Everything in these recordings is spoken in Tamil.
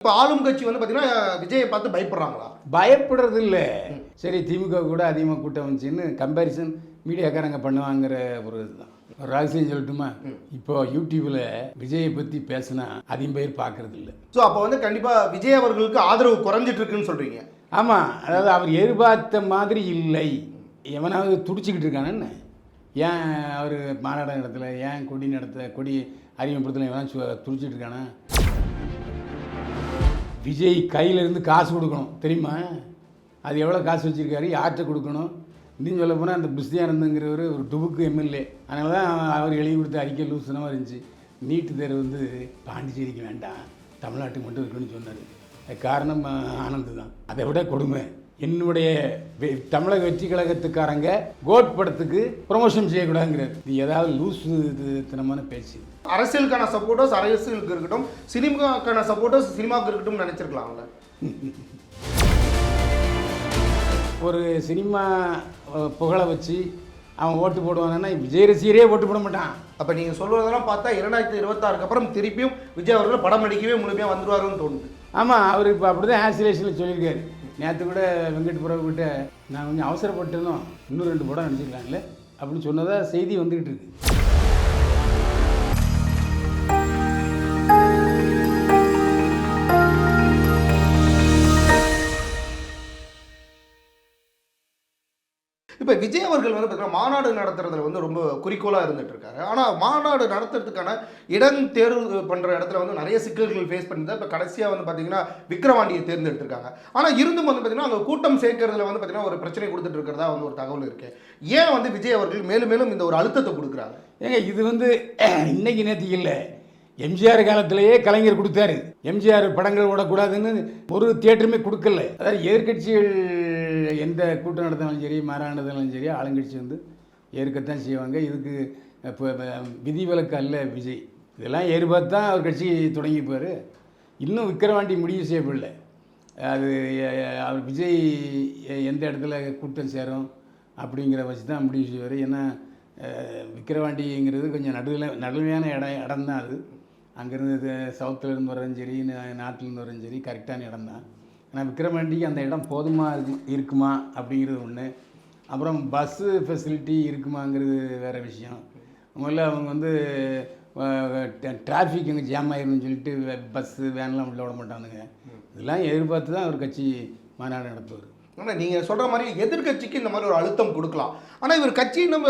இப்போ ஆளும் கட்சி வந்து பார்த்தீங்கன்னா விஜயை பார்த்து பயப்படுறாங்களா? பயப்படுறது இல்லை சரி திமுக கூட அதிகமாக கூட்டம் வந்துச்சுன்னு கம்பேரிசன் மீடியாக்காரங்க பண்ணுவாங்கிற ஒரு இதுதான். ஒரு ரகசியம் சொல்லட்டுமா? இப்போ யூடியூப்ல விஜயை பற்றி பேசினா அதிகம் பேர் பார்க்கறது இல்லை ஸோ அப்போ வந்து கண்டிப்பாக விஜய் அவர்களுக்கு ஆதரவு குறைஞ்சிட்டு இருக்குன்னு சொல்கிறீங்க ஆமாம் அதாவது அவர் எதிர்பார்த்த மாதிரி இல்லை. எவனாவது துடிச்சிக்கிட்டு இருக்கானன்னு ஏன் அவர் மாநாடு நடத்தல? ஏன் கொடி நடத்த கொடி அறிமுகப்படுத்தல? எவனா துடிச்சிட்டு இருக்கானா? விஜய் கையிலேருந்து காசு கொடுக்கணும் தெரியுமா அது எவ்வளோ காசு வச்சுருக்காரு யார்கிட்ட கொடுக்கணும் இன்னும் சொல்ல போனால் அந்த பிஸ்தியானந்துங்கிறவர் ஒரு டுபுக்கு எம்எல்ஏ அதனால தான் அவர் எழுதி கொடுத்த அறிக்கை லூசனமாக இருந்துச்சு நீட்டு தேர்வு வந்து பாண்டிச்சேரிக்கு வேண்டாம் தமிழ்நாட்டுக்கு மட்டும் இருக்குன்னு சொன்னார் அதுக்கு காரணம் ஆனந்து தான் அதை விட கொடுமை என்னுடைய தமிழக வெற்றி கழகத்துக்காரங்க கோட் படத்துக்கு ப்ரொமோஷன் செய்யக்கூடாதுங்கிறார் இது ஏதாவது லூசு இது தனமான பேச்சு அரசியலுக்கான சப்போர்ட்டர்ஸ் அரசியலுக்கு இருக்கட்டும் சினிமாக்கான சப்போர்ட்டர்ஸ் சினிமாவுக்கு இருக்கட்டும் நினைச்சிருக்கலாம்ல ஒரு சினிமா புகழை வச்சு அவன் ஓட்டு போடுவானா விஜய் ரசிகரே ஓட்டு போட மாட்டான். அப்போ நீங்கள் சொல்வதெல்லாம் பார்த்தா இரண்டாயிரத்தி இருபத்தாறுக்கு அப்புறம் திருப்பியும் விஜய் அவர்கள் படம் நடிக்கவே முழுமையாக வந்துருவாருன்னு தோணுது. ஆமாம் அவர் இப்போ அப்படி தான் ஆசிலேஷனில் சொல்லியிருக்காரு. நேற்று கூட வெங்கட் பிரபு கிட்ட நான் கொஞ்சம் அவசரப்பட்டதும் இன்னும் ரெண்டு படம் நடிச்சிக்கலாம்ல அப்படின்னு சொன்னதா செய்தி வந்துக்கிட்டு இருக்கு. விஜய் அவர்கள் வந்து பார்த்தீங்கன்னா மாநாடு நடத்துறதுல வந்து ரொம்ப குறிக்கோளாக இருந்துட்டு இருக்காரு ஆனால் மாநாடு நடத்துறதுக்கான இடம் தேர்வு பண்ணுற இடத்துல வந்து நிறைய சிக்கல்கள் ஃபேஸ் பண்ணி இப்போ கடைசியாக வந்து பார்த்தீங்கன்னா விக்ரவாண்டியை தேர்ந்தெடுத்திருக்காங்க. ஆனால் இருந்தும் வந்து பார்த்தீங்கன்னா அங்கே கூட்டம் சேர்க்கறதுல வந்து பார்த்தீங்கன்னா ஒரு பிரச்சனை கொடுத்துட்டு இருக்கிறதா வந்து ஒரு தகவல் இருக்கு. ஏன் வந்து விஜய் அவர்கள் மேலும் மேலும் இந்த ஒரு அழுத்தத்தை கொடுக்குறாங்க? ஏங்க இது வந்து இன்னைக்கு நேற்று இல்லை. எம்ஜிஆர் காலத்திலேயே கலைஞர் கொடுத்தாரு. எம்ஜிஆர் படங்கள் ஓடக்கூடாதுன்னு ஒரு தியேட்டருமே கொடுக்கல. அதாவது எதிர்கட்சிகள் எந்த கூட்டம் நடத்தினாலும் சரி மாநாடு நடத்தினாலும் சரி ஆளுங்கட்சி வந்து ஏற்கத்தான் செய்வாங்க. இதுக்கு இப்போ விதிவிலக்கு அல்ல விஜய். இதெல்லாம் ஏற்பாடு தான் அவர் கட்சி தொடங்கிப்பார் இன்னும் விக்கிரவாண்டி முடிவு செய்யப்படல அது அவர் விஜய் எந்த இடத்துல கூட்டம் சேரும் அப்படிங்கிற வச்சு தான் முடிவு செய்வார். ஏன்னா விக்கிரவாண்டிங்கிறது கொஞ்சம் நடுவில் நடுமையான இடம் இடம் தான் அது. அங்கேருந்து சவுத்துலேருந்து வரதும் சரி நா- நாட்டிலேருந்து வரதும் சரி கரெக்டான இடம் தான் ஆனால் விக்கிரவாண்டிக்கு அந்த இடம் போதுமாக இருக்கு இருக்குமா அப்படிங்கிறது ஒன்று அப்புறம் பஸ்ஸு ஃபெசிலிட்டி இருக்குமாங்கிறது வேறு விஷயம். முதல்ல அவங்க வந்து டிராஃபிக் அங்கே ஜாம் ஆயிரும்னு சொல்லிட்டு பஸ்ஸு வேன்லாம் உள்ள விட மாட்டானுங்க. இதெல்லாம் எதிர்பார்த்து தான் ஒரு கட்சி மாநாடு நடத்துவார். ஆனால் நீங்கள் சொல்கிற மாதிரி எதிர்க்கட்சிக்கு இந்த மாதிரி ஒரு அழுத்தம் கொடுக்கலாம். ஆனால் இவர் கட்சி நம்ம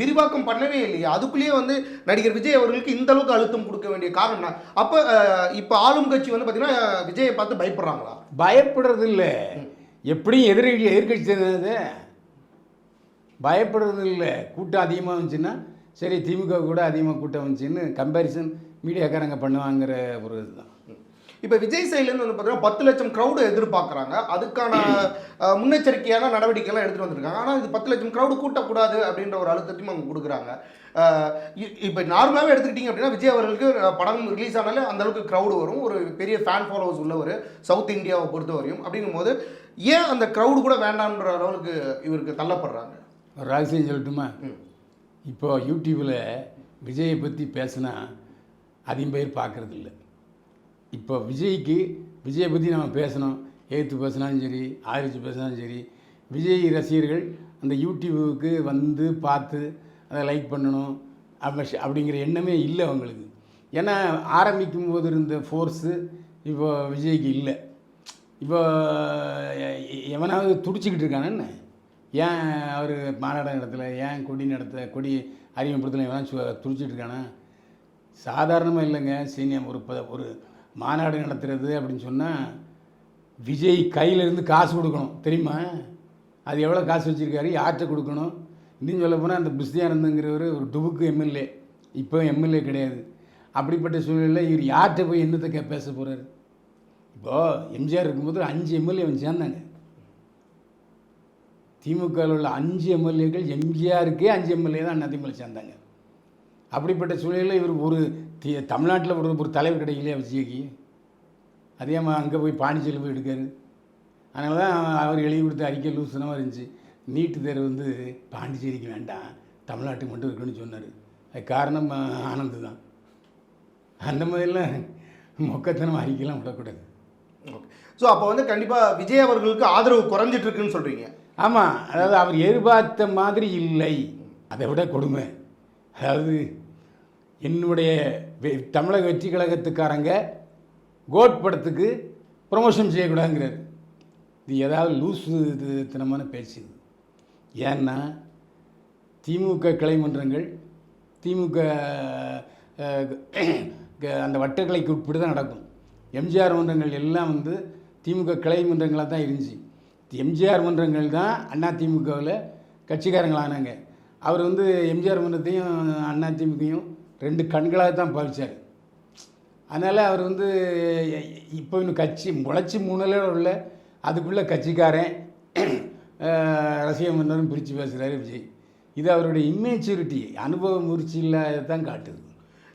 விரிவாக்கம் பண்ணவே இல்லையா. அதுக்குள்ளேயே வந்து நடிகர் விஜய் அவர்களுக்கு இந்த அளவுக்கு அழுத்தம் கொடுக்க வேண்டிய காரணம் அப்போ இப்போ ஆளும் கட்சி வந்து பார்த்தீங்கன்னா விஜயை பார்த்து பயப்படுறாங்களா? பயப்படுறது இல்லை எப்படியும் எதிர்கட்சி எதிர்கட்சி தானே பயப்படுறது இல்லை கூட்டம் அதிகமாக வந்துச்சுன்னா சரி திமுக கூட அதிகமாக கூட்டம் வந்துச்சுன்னு கம்பேரிசன் மீடியாக்காரங்க பண்ணுவாங்கிற ஒரு இதுதான். இப்போ விஜய் சைட்லேருந்து வந்து பார்த்தீங்கன்னா பத்து லட்சம் க்ரௌடு எதிர்பார்க்குறாங்க. அதுக்கான முன்னெச்சரிக்கையான நடவடிக்கைலாம் எடுத்துகிட்டு வந்திருக்காங்க. ஆனால் இது பத்து லட்சம் க்ரௌடு கூட்டக்கூடாது அப்படின்ற ஒரு அழுத்தத்தையும் அவங்க கொடுக்குறாங்க. இப்போ நார்மலாகவே எடுத்துக்கிட்டிங்க அப்படின்னா விஜய் அவர்களுக்கு படம் ரிலீஸ் ஆனாலே அந்த அளவுக்கு க்ரௌடு வரும். ஒரு பெரிய ஃபேன் ஃபாலோவர்ஸ் உள்ளவர் சவுத் இந்தியாவை பொறுத்த வரையும். அப்படிங்கும்போது ஏன் அந்த க்ரௌடு கூட வேண்டான்ற அளவுக்கு இவருக்கு தள்ளப்படுறாங்க? ரகசியம் சொல்லட்டுமா? இப்போ யூடியூப்பில் விஜயை பற்றி பேசினா அதிகம் பேர் பார்க்கறது இல்ல இப்போ விஜய்க்கு விஜயை பற்றி நம்ம பேசணும். எதிர்த்து பேசினாலும் சரி ஆதரித்து பேசினாலும் சரி விஜய் ரசிகர்கள் அந்த யூடியூபுக்கு வந்து பார்த்து அதை லைக் பண்ணணும் அப்படி அப்படிங்கிற எண்ணமே இல்லை அவங்களுக்கு. ஏன்னா ஆரம்பிக்கும் போது இருந்த ஃபோர்ஸு இப்போ விஜய்க்கு இல்லை. இப்போ எவனாவது துடிச்சிக்கிட்டு இருக்கானே ஏன் அவர் மாநாடு நடத்தல? ஏன் கொடி நடத்த கொடி அறிமுகப்படுத்தல? எவனா சு- துடிச்சிட்டு இருக்கானா? சாதாரணமாக இல்லைங்க. சீனியம் ஒரு ப ஒரு மாநாடு நடத்துறது அப்படின்னு சொன்னால் விஜய் கையில இருந்து காசு கொடுக்கணும். தெரியுமா? அது எவ்வளோ காசு வச்சுருக்காரு? யார்கிட்ட கொடுக்கணும்? இன்னும் சொல்ல போனால் அந்த பிஸ்தியானந்துங்கிறவர் ஒரு டுபுக்கு எம்எல்ஏ. இப்போ எம்எல்ஏ கிடையாது. அப்படிப்பட்ட சூழ்நிலையில் இவர் யார்கிட்ட போய் என்னத்தை கே பேச போகிறாரு இப்போது எம்ஜிஆர் இருக்கும்போது அஞ்சு எம்எல்ஏ வந்து சேர்ந்தாங்க. திமுகவில் உள்ள அஞ்சு எம்எல்ஏக்கள் எம்ஜிஆருக்கே அஞ்சு எம்எல்ஏ தான் அதிமுக சேர்ந்தாங்க. அப்படிப்பட்ட சூழ்நிலையில் இவர் ஒரு தமிழ்நாட்டில் ஒரு ஒரு தலைவர் கிடைக்கலையா விஜய்க்கு? அதே மாதிரி அங்கே போய் பாண்டிச்சேரியில் போய் எடுக்காரு. அதனால தான் அவர் எழுதி கொடுத்த அறிக்கை லூசனமாக இருந்துச்சு. நீட்டு தேர்வு வந்து பாண்டிச்சேரிக்கு வேண்டாம் தமிழ்நாட்டுக்கு மட்டும் இருக்குன்னு சொன்னார். அது காரணம் ஆனந்த் தான். அந்த மாதிரிலாம் மொக்கத்தனம் அறிக்கைலாம் விடக்கூடாது. ஸோ அப்போ வந்து கண்டிப்பாக விஜய் அவர்களுக்கு ஆதரவு குறைஞ்சிட்டு இருக்குன்னு சொல்கிறீங்க ஆமாம் அதாவது அவர் எதிர்பார்த்த மாதிரி இல்லை. அதை விட கொடுமை. அதாவது என்னுடைய வெ- தமிழக வெற்றி கழகத்துக்காரங்க கோட் படத்துக்கு ப்ரொமோஷன் செய்யக்கூடாதுங்கிறார். இது ஏதாவது லூசு தினமான பேச்சு. ஏன்னா திமுக கிளைமன்றங்கள் திமுக க- அந்த வட்டக்கலைக்கு உட்பட்டு தான் நடக்கும். எம்ஜிஆர் மன்றங்கள் எல்லாம் வந்து திமுக கிளை மன்றங்களாக தான் இருந்துச்சு. எம்ஜிஆர் மன்றங்கள் தான் அண்ணா திமுகவில் கட்சிக்காரங்களானாங்க. அவர் வந்து எம்ஜிஆர் மன்றத்தையும் அண்ணா திமுகையும் ரெண்டு கண்களாக தான் பாவிச்சார். அதனால் அவர் வந்து இப்போ இன்னும் கட்சி முளைச்சி மூணில் உள்ள அதுக்குள்ளே கட்சிக்காரன் அஹ், ரசிக மன்னரும் பிரித்து பேசுகிறாரு விஜய். இது அவருடைய இம்மெச்சூரிட்டி அனுபவ முயற்சி இல்லாதான் காட்டுது.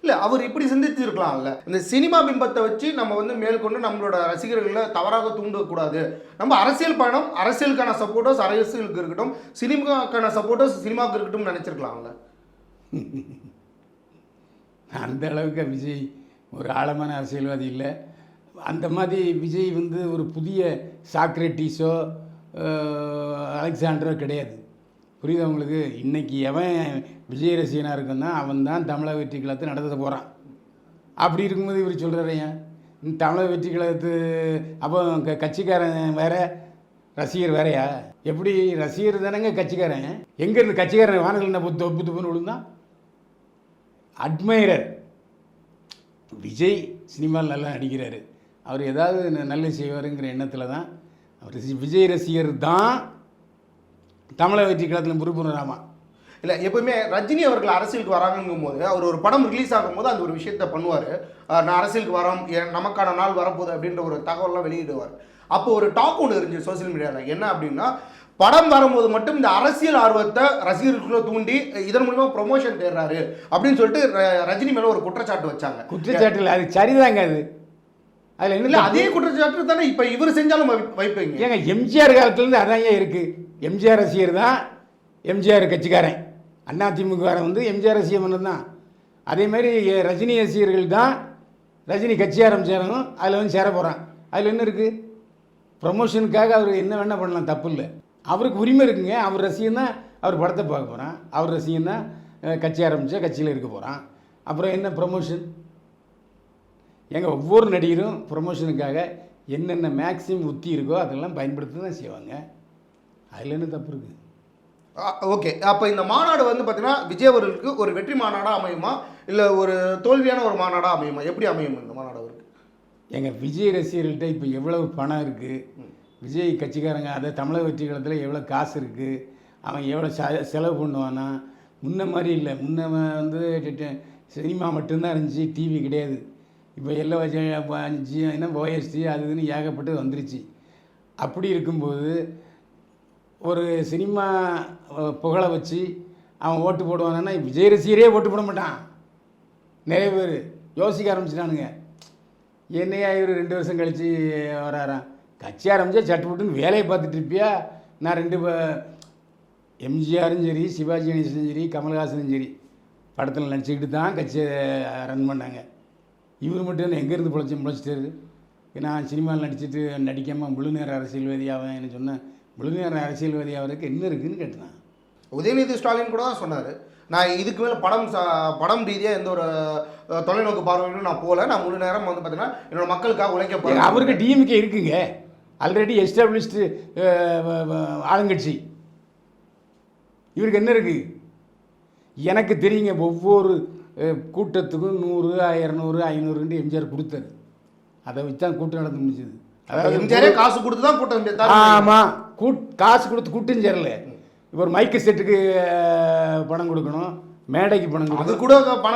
இல்லை அவர் இப்படி சிந்திச்சிருக்கலாம்ல இந்த சினிமா பிம்பத்தை வச்சு நம்ம வந்து மேற்கொண்டு நம்மளோட ரசிகர்களை தவறாக தூண்டக்கூடாது. நம்ம அரசியல் பயணம் அரசியலுக்கான சப்போர்ட்டர்ஸ் அரசியலுக்கு இருக்கட்டும் சினிமாக்கான சப்போர்ட்டர்ஸ் சினிமாவுக்கு இருக்கட்டும் நினச்சிருக்கலாம்ல. அந்த அளவுக்கு விஜய் ஒரு ஆழமான அரசியல்வாதி இல்லை. அந்த மாதிரி விஜய் வந்து ஒரு புதிய சாக்ரட்டிஸோ அலெக்சாண்டரோ கிடையாது. புரியுதா உங்களுக்கு? இன்றைக்கி எவன் விஜய் ரசிகனாக இருக்குன்னா அவன் தான் தமிழக வெற்றி கழகத்தை நடத்த போகிறான் அப்படி இருக்கும்போது இவர் சொல்கிறாரு தமிழக வெற்றி கழகத்து அப்போ க கட்சிக்காரன் வேற ரசிகர் வேறயா? எப்படி? ரசிகர் தானேங்க கட்சிக்காரன். எங்கேருந்து கட்சிக்காரன் வானத்தில் என்ன தொப்பு தொப்புன்னு விழுந்தான்? அட்மைரர் விஜய் சினிமாவில் நல்லா நடிக்கிறாரு. அவர் ஏதாவது நல்ல செய்வாருங்கிற எண்ணத்தில் தான் அவர் விஜய் ரசிகர் தான் தமிழக வெற்றி கழகத்தில் முறுப்புறாமா இல்லை எப்பவுமே ரஜினி அவர்கள் அரசியலுக்கு வராங்கங்கும் போது அவர் ஒரு படம் ரிலீஸ் ஆகும்போது அந்த ஒரு விஷயத்த பண்ணுவார். நான் அரசியலுக்கு வரோம் நமக்கான நாள் வரப்போகுது அப்படின்ற ஒரு தகவல்லாம் வெளியிடுவார். அப்போ ஒரு டாக் ஒன்று இருந்துச்சு சோஷியல் மீடியாவில் என்ன அப்படின்னா படம் வரும்போது மட்டும் இந்த அரசியல் ஆர்வத்தை ரசிகர்களுக்குள்ள தூண்டி இதன் மூலிமா ப்ரொமோஷன் தேடுறாரு அப்படின்னு சொல்லிட்டு ரஜினி மேலே ஒரு குற்றச்சாட்டு வச்சாங்க. குற்றச்சாட்டில் அது சரிதாங்க அது. அதில் இல்ல அதே குற்றச்சாட்டு தானே இப்ப இவர் செஞ்சாலும் வைப்பீங்க ஏங்க எம்ஜிஆர் காலத்துலேருந்து அதான் ஏன் இருக்குது எம்ஜிஆர் ரசிகர் தான் எம்ஜிஆர் கட்சிக்காரன். அண்ணா திமுககாரன் வந்து எம்ஜிஆர் ரசிகர் மன்னன் தான். அதேமாரி ரஜினி ரசிகர்கள் தான் ரஜினி கட்சி ஆரம்பிச்சாரும் அதில் வந்து சேர போகிறான் அதில் என்ன இருக்குது ப்ரமோஷனுக்காக அவர் என்ன வேணால் பண்ணலாம் தப்பு இல்லை. அவருக்கு உரிமை இருக்குங்க. அவர் ரசிகன் தான் அவர் படத்தை பார்க்க போகிறான் அவர் ரசிகன் தான் கட்சி ஆரம்பித்தா கட்சியில் இருக்க போகிறான் அப்புறம் என்ன ப்ரமோஷன் ஏங்க ஒவ்வொரு நடிகரும் ப்ரொமோஷனுக்காக என்னென்ன மேக்ஸிமம் உத்தி இருக்கோ அதெல்லாம் பயன்படுத்தி தான் செய்வாங்க. அதில் என்ன தப்பு இருக்குது ஓகே அப்ப இந்த மாநாடு வந்து பாத்தீங்கன்னா விஜய் அவர்களுக்கு ஒரு வெற்றி மாநாடா அமையுமா? இல்ல ஒரு தோல்வியான ஒரு மாநாடா அமையுமா? எப்படி அமையும் இந்த மாநாடு அவருக்கு? எங்கள் விஜய் ரசிகர்கள்ட்ட இப்போ எவ்வளவு பணம் இருக்குது விஜய் கட்சிக்காரங்க அதை தமிழக வெற்றி காலத்தில் எவ்வளோ காசு இருக்குது அவன் எவ்வளோ செ- செலவு பண்ணுவானா முன்ன மாதிரி இல்லை. முன்ன வந்து சினிமா மட்டும்தான் இருந்துச்சு டிவி கிடையாது. இப்போ எல்லாம் அஞ்சு என்ன ஓஎஸ்டி அது இதுன்னு ஏகப்பட்டு வந்துருச்சு. அப்படி இருக்கும்போது ஒரு சினிமா புகழை வச்சு அவன் ஓட்டு போடுவானா விஜய் ரசிகரே ஓட்டு போட மாட்டான். நிறைய பேர். யோசிக்க ஆரம்பிச்சிட்டானுங்க. என்னையா இவர் ரெண்டு வருஷம் கழித்து வராராம்? கட்சி ஆரம்பிச்சா சட்டுப்புட்டுன்னு வேலையை பார்த்துட்டு இருப்பியா? நான் ரெண்டு எம்ஜிஆரும் சரி சிவாஜி கணேசனும் சரி கமல்ஹாசனும் சரி படத்தில் நடிச்சுக்கிட்டு தான் கட்சியை ரன் பண்ணாங்க. இவர் மட்டும் என்ன எங்கேருந்து பிழைச்சி முளைச்சிட்டாரு நான் சினிமாவில் நடிச்சிட்டு நடிக்காமல் முழு நேர அரசியல்வாதி என்ன சொன்னேன் முழு நேர அரசியல்வாதி ஆகிறதுக்கு என்ன இருக்குன்னு கேட்டேன். உதயநிதி ஸ்டாலின் கூட தான் சொன்னாரு. நான் இதுக்கு மேல படம் சா- படம் ரீதியா எந்த ஒரு தொலைநோக்கு பார்வையிலும் நான் போல நான் முழு நேரம் வந்து பாத்தீங்கன்னா என்னோட மக்களுக்காக உழைக்க ஏங்க, போறேன். அவருக்கு டிஎம்கே இருக்குங்க. ஆல்ரெடி எஸ்டாப்ளிஷ்டு ஆளுங்கட்சி. இவருக்கு என்ன இருக்கு? எனக்கு தெரியுங்க ஒவ்வொரு கூட்டத்துக்கும் நூறு இரநூறு ஐநூறுன்ட்டு எம்ஜிஆர் கொடுத்தாரு. அதை வச்சு தான் கூட்டம் நடந்து முடிஞ்சது. எம்ஜிஆரே காசு கொடுத்து தான் கூட்டம் ஆமாம் கூட் காசு கொடுத்து கூட்டம் சேரல. இப்போ ஒரு மைக்கு செட்டுக்கு பணம் கொடுக்கணும் மேடைக்கு பணம் அது கொடுக்கணும். கூட பண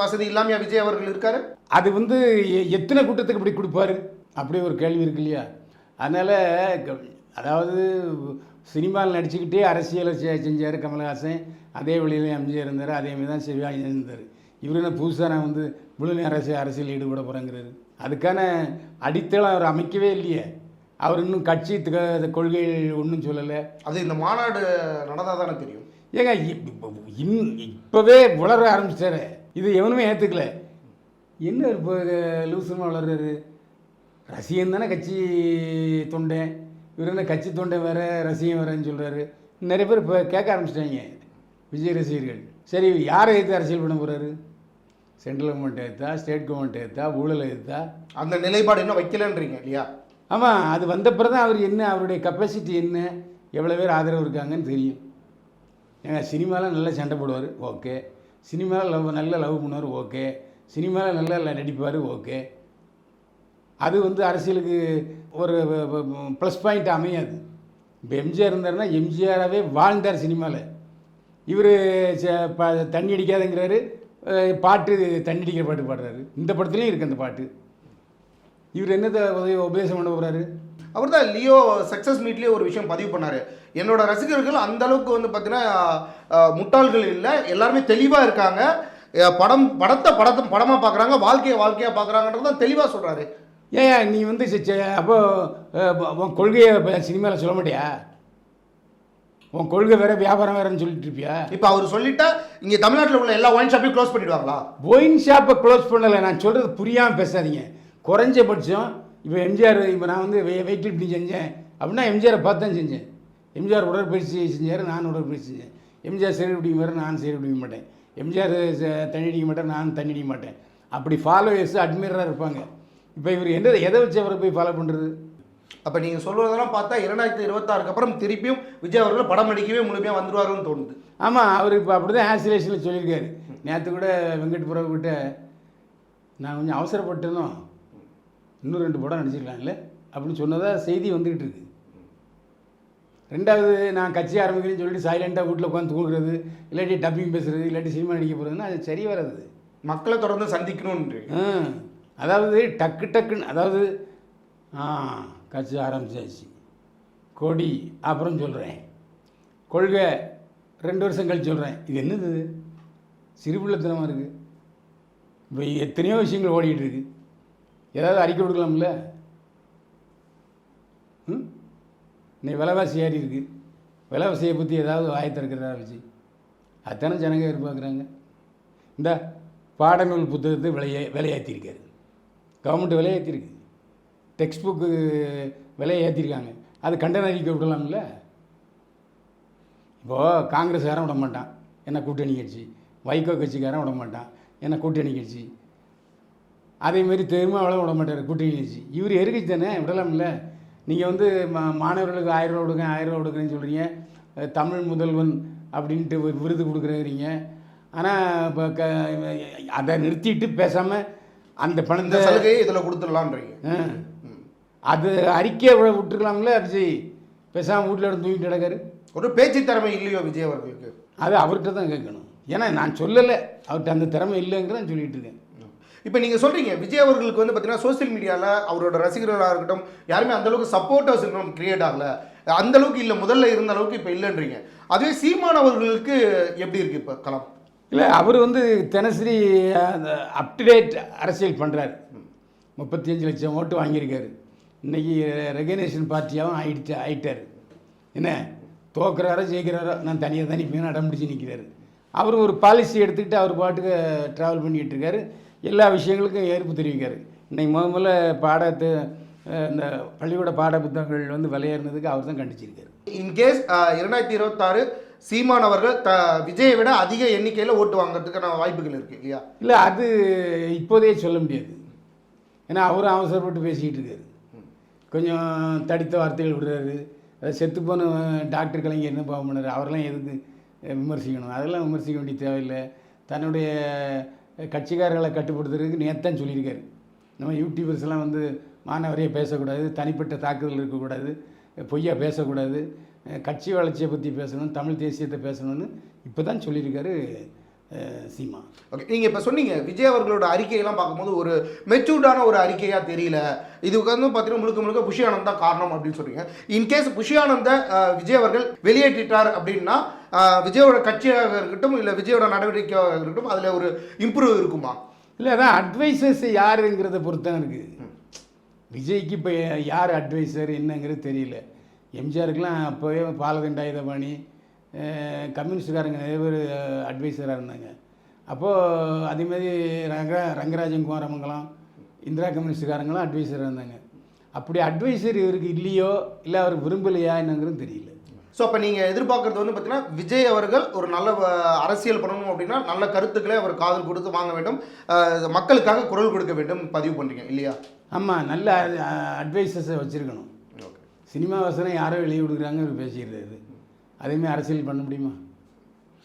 வசதி இல்லாமையா விஜய் அவர்கள் இருக்காரு? அது வந்து எத்தனை கூட்டத்துக்கு இப்படி கொடுப்பாரு? அப்படி ஒரு கேள்வி இருக்கு இல்லையா? அதனால் அதாவது சினிமாவில் நடிச்சுக்கிட்டே அரசியலை செ செஞ்சார் கமல்ஹாசன் அதே வழியில் எம்ஜிஆர் இருந்தார் அதே மாதிரி தான் சிவாஜி இருந்தார். இவர் என்ன புதுசாக நான் வந்து முழு நேர அரசியல் ஈடுபட போகிறேங்கிறாரு அதுக்கான அடித்தளம் அவர் அமைக்கவே இல்லையே. அவர் இன்னும் கட்சி கொள்கைகள் ஒன்றும் சொல்லலை. அது இந்த மாநாடு நடந்தா தானே தெரியும்? ஏங்க இன் இப்போவே உளர ஆரம்பிச்சிட்டாரு இது எவனுமே ஏற்றுக்கல என்ன இப்போ லூசுமா வளர்றாரு? ரசிகன் தானே கட்சி தொண்டேன் இவர் என்ன கட்சி தொண்டை வேற ரசிகன் வேறன்னு சொல்கிறாரு நிறைய பேர் இப்போ கேட்க ஆரம்பிச்சிட்டாங்க. விஜய் ரசிகர்கள். சரி யாரை எதிர்த்து அரசியல் பண்ண போகிறாரு சென்ட்ரல் கவர்மெண்ட் எடுத்தா ஸ்டேட் கவர்மெண்ட் எடுத்தா ஊழல் எடுத்தா அந்த நிலைப்பாடு இன்னும் வைக்கலன்றீங்க இல்லையா? ஆமாம் அது வந்த பிறகு தான் அவர் என்ன அவருடைய கெப்பாசிட்டி என்ன எவ்வளோ பேர் ஆதரவு இருக்காங்கன்னு தெரியும். ஏங்க சினிமாவில் நல்லா சண்டை போடுவார் ஓகே. சினிமாவில் லவ் நல்ல லவ் பண்ணுவார் ஓகே. சினிமாவில் நல்லா நடிப்பார் ஓகே. அது வந்து அரசியலுக்கு ஒரு ப்ளஸ் பாயிண்ட் அமையாது. இப்போ எம்ஜிஆர் இருந்தாருன்னா எம்ஜிஆராகவே வாழ்ந்தார் சினிமாவில் இவர் தண்ணி அடிக்காதுங்கிறாரு. பாட்டு தண்ணி அடிக்கிற பாட்டு பாடுறாரு. இந்த படத்துலேயும் இருக்குது அந்த பாட்டு. இவர் என்னத்தை உதவி உபதேசம் பண்ண போகிறாரு அவர் தான் லியோ சக்ஸஸ் மீட்லேயே ஒரு விஷயம் பதிவு பண்ணார். என்னோட ரசிகர்கள் அந்த அளவுக்கு வந்து பார்த்தீங்கன்னா முட்டாள்கள் இல்லை. எல்லாருமே தெளிவாக இருக்காங்க. படம் படத்தை படத்தை படமாக பார்க்குறாங்க வாழ்க்கையை வாழ்க்கையாக பார்க்குறாங்கன்றது தான் தெளிவாக சொல்கிறாரு ஏன் நீ வந்து அப்போ உன் கொள்கையை சினிமாவில் சொல்ல மாட்டியா? உன் கொள்கை வேற வியாபாரம் வேறன்னு சொல்லிட்டு இருப்பியா? இப்போ அவர் சொல்லிட்டா இங்கே தமிழ்நாட்டில் உள்ள எல்லா ஒயின் ஷாப்பையும் க்ளோஸ் பண்ணிடுவாங்களா? ஒயின் ஷாப்பை க்ளோஸ் பண்ணலை. நான் சொல்கிறது புரியாமல் பேசாதீங்க. குறைஞ்சபட்சம் இப்போ எம்ஜிஆர் இப்போ நான் வந்து வெயிட் லிஃப்டிங் செஞ்சேன். அப்படின்னா எம்ஜிஆரை பார்த்து தான் செஞ்சேன். எம்ஜிஆர் உடற்பயிற்சி செஞ்சார் நான் உடற்பயிற்சி செஞ்சேன். எம்ஜிஆர் சரி பிடிக்க மாட்டேன் நான் சரி பிடிக்க மாட்டேன். எம்ஜிஆர் தண்ணி அடிக்க மாட்டேன் நான் தண்ணி அடிக்க மாட்டேன். அப்படி ஃபாலோவர்ஸ் அட்மையராக இருப்பாங்க. இப்போ இவர் எந்த எதை வச்சு அவரை போய் ஃபாலோ பண்ணுறது அப்போ நீங்கள் சொல்வதெல்லாம் பார்த்தா இரண்டாயிரத்தி இருபத்தாறுக்கு அப்புறம் திருப்பியும் விஜய் அவர்கள் படம் நடிக்கவே முழுமையாக வந்துருவாருன்னு தோணுது. ஆமாம் அவர் இப்போ அப்படி தான் ஆசிலேஷனில் சொல்லியிருக்காரு. நேற்று கூட வெங்கட் பிரபு கிட்ட நான் கொஞ்சம் அவசரப்பட்டதும் இன்னும் ரெண்டு படம் நடிச்சிருக்கலாம்ல அப்படின்னு சொன்னதா செய்தி வந்துக்கிட்டு இருக்கு. ரெண்டாவது நான் கட்சி ஆரம்பிக்கிறேன்னு சொல்லிட்டு சைலண்டாக வீட்டில் உட்காந்து தூங்குறது இல்லாட்டி டப்பிங் பேசுறது இல்லாட்டி சினிமா நடிக்க போகிறதுன்னா அது சரி வராது. மக்களை தொடர்ந்து சந்திக்கணும்ன்றீங்க. ஆ, அதாவது டக்கு டக்குன்னு அதாவது ஆ கட்சி ஆரம்பிச்சாச்சு. கொடி அப்புறம் சொல்கிறேன் கொள்கை ரெண்டு வருஷம் கழிச்சு சொல்கிறேன் இது என்னது? சிறுபுள்ளத்தனமாக சிறுபிள்ளைத்தனமாக இருக்குது இப்போ எத்தனையோ விஷயங்கள் ஓடிக்கிட்டு இருக்கு. ஏதாவது அறிக்கை கொடுக்கலாம்ல? ம்? இன்னைக்கு விலைவாசி ஏறி இருக்கு. விலைவாசியை பற்றி ஏதாவது வாயை திறக்கிறதா வச்சு அத்தனை ஜனங்க எதிர்பார்க்குறாங்க. இந்த பாடநூல் புத்தகத்தை விலையை விலையேற்றிருக்காரு கவர்மெண்ட் விலையேற்றிருக்கு டெக்ஸ்ட் புக்கு விலையை ஏற்றிருக்காங்க அது கண்டன அறிக்கை விடலாம்ல? இப்போது காங்கிரஸ்காரன் விட மாட்டான். என்ன கூட்டணி கட்சி? வைகோ கட்சிக்காரன் விட மாட்டான். என்ன கூட்டணி கட்சி? அதேமாரி திருமாவளம் விட மாட்டார் கூட்டணி கட்சி. இவர் எருக்கட்சி தானே? விடலாம்ல. நீங்கள் வந்து மா மாணவர்களுக்கு ஆயிரம் ரூபா கொடுங்க ஆயிரம் ரூபா கொடுக்குறேன்னு சொல்கிறீங்க தமிழ் முதல்வன் அப்படின்ட்டு விருது கொடுக்குறீங்க ஆனால் இப்போ க அதை நிறுத்திட்டு பேசாமல் அந்த பணத்தை சலுகையை இதில் கொடுத்துடலான்றீங்க. அது அறிக்கையை விட விட்டுருக்கலாம்ல விஜய் பேசாமல் வீட்டில் இருந்து தூங்கிட்டு கிடக்காரு. ஒரு பேச்சு திறமை இல்லையோ விஜய் அவர்களுக்கு? அது அவர்கிட்ட தான் கேட்கணும். ஏன்னா நான் சொல்லலை. அவர்கிட்ட அந்த திறமை இல்லைங்கிறத சொல்லிட்டு இருக்கேன். இப்போ நீங்கள் சொல்கிறீங்க விஜய் அவர்களுக்கு வந்து பார்த்தீங்கன்னா சோஷியல் மீடியாவில் அவரோட ரசிகர்களாக இருக்கட்டும் யாருமே அந்த அளவுக்கு சப்போர்ட்டர்ஸ் இருக்கணும் கிரியேட் ஆகல. அந்த அளவுக்கு இல்லை முதல்ல இருந்த அளவுக்கு இப்போ இல்லைன்றீங்க. அதுவே சீமான் அவர்களுக்கு எப்படி இருக்கு இப்போ களம்? இல்லை அவர் வந்து தினசரி அப் டு டேட் அரசியல் பண்ணுறாரு முப்பத்தி அஞ்சு லட்சம் ஓட்டு வாங்கியிருக்காரு. இன்னைக்கு ரெகனேஷன் பார்ட்டியாகவும் ஆயிடுச்சு ஆயிட்டார். என்ன? தோக்குறாரோ ஜெயிக்கிறாரோ நான் தனியாக தான் நிற்பேன் அடம் பிடிச்சி நிற்கிறாரு அவர் ஒரு பாலிசி எடுத்துக்கிட்டு அவர் பாட்டுக்கு ட்ராவல் பண்ணிக்கிட்டு இருக்காரு எல்லா விஷயங்களுக்கும் ஏற்பு தெரிவிக்காரு இன்னைக்கு முத முதல்ல பாடத்து இந்த பள்ளிக்கூட பாட புத்தகங்கள் வந்து விலையேறினதுக்கு அவர் தான் கண்டிச்சிருக்காரு இன்கேஸ் இரண்டாயிரத்தி இருபத்தாறு சீமான் அவர்கள் த விஜயை விட அதிக எண்ணிக்கையில் ஓட்டு வாங்குறதுக்கான வாய்ப்புகள் இருக்குது இல்லையா? இல்லை அது இப்போதே சொல்ல முடியாது. ஏன்னா அவரும் அவசரப்பட்டு பேசிக்கிட்டு இருக்காரு. கொஞ்சம் தடித்த வார்த்தைகள் விடுறாரு. செத்து போன டாக்டர் கலைஞர் என்ன பாவம் முடியாரு அவரெல்லாம் எதுக்கு விமர்சிக்கணும்? அதெல்லாம் விமர்சிக்க வேண்டிய தேவையில்லை. தன்னுடைய கட்சிக்காரர்களை கட்டுப்படுத்துறதுக்கு நேத்தான் சொல்லியிருக்காரு. நம்ம யூடியூபர்ஸ்லாம் வந்து மாணவரையே பேசக்கூடாது தனிப்பட்ட தாக்குதல் இருக்கக்கூடாது பொய்யா பேசக்கூடாது. கட்சி வளர்ச்சியை பற்றி பேசணும் தமிழ் தேசியத்தை பேசணும்னு இப்போ தான் சொல்லியிருக்காரு சீமா. ஓகே நீங்கள் இப்போ சொன்னீங்க விஜய் அவர்களோட அறிக்கையெல்லாம் பார்க்கும்போது ஒரு மெச்சூர்டான ஒரு அறிக்கையாக தெரியல. இதுக்கு வந்து பார்த்தீங்கன்னா முழுக்க முழுக்க புஷி ஆனந்த் தான் காரணம் அப்படின்னு சொல்றீங்க. இன்கேஸ் புஷி ஆனந்த அஹ், விஜய் அவர்கள் வெளியேற்றிட்டார் அப்படின்னா விஜயோட கட்சியாக இருக்கட்டும் இல்லை விஜயோட நடவடிக்கையாக இருக்கட்டும் அதில் ஒரு இம்ப்ரூவ் இருக்குமா? இல்லை அதான் அட்வைசர்ஸ் யாருங்கிறத பொறுத்து தான் இருக்குது விஜய்க்கு இப்போ யார் அட்வைசர் என்னங்கிறது தெரியல. எம்ஜிஆருக்கெலாம் அப்போவே பாலகண்டாயுதபாணி கம்யூனிஸ்டுக்காரங்க நிறைய பேர் அட்வைசராக இருந்தாங்க. அப்போது அதேமாதிரி ரங்க ரங்கராஜன் குமாரமங்கலம் இந்திரா கம்யூனிஸ்டுக்காரங்களும் அட்வைசராக இருந்தாங்க. அப்படி அட்வைசர் இவருக்கு இல்லையோ இல்லை அவர் விரும்பலையா என்னங்கிறது தெரியல. ஸோ அப்போ நீங்கள் எதிர்பார்க்கறது வந்து பார்த்தீங்கன்னா விஜய் அவர்கள் ஒரு நல்ல அரசியல் பண்ணணும் அப்படின்னா நல்ல கருத்துக்களை அவர் காதல் கொடுத்து வாங்க வேண்டும். மக்களுக்காக குரல் கொடுக்க வேண்டும் பதிவு பண்ணுறீங்க இல்லையா? ஆமாம் நல்ல அட்வைசர்ஸை வச்சுருக்கணும். சினிமா வசனம் யாரோ எழுதி கொடுக்குறாங்க இவர் பேசிடுறது அதேமாதிரி அரசியல் பண்ண முடியுமா?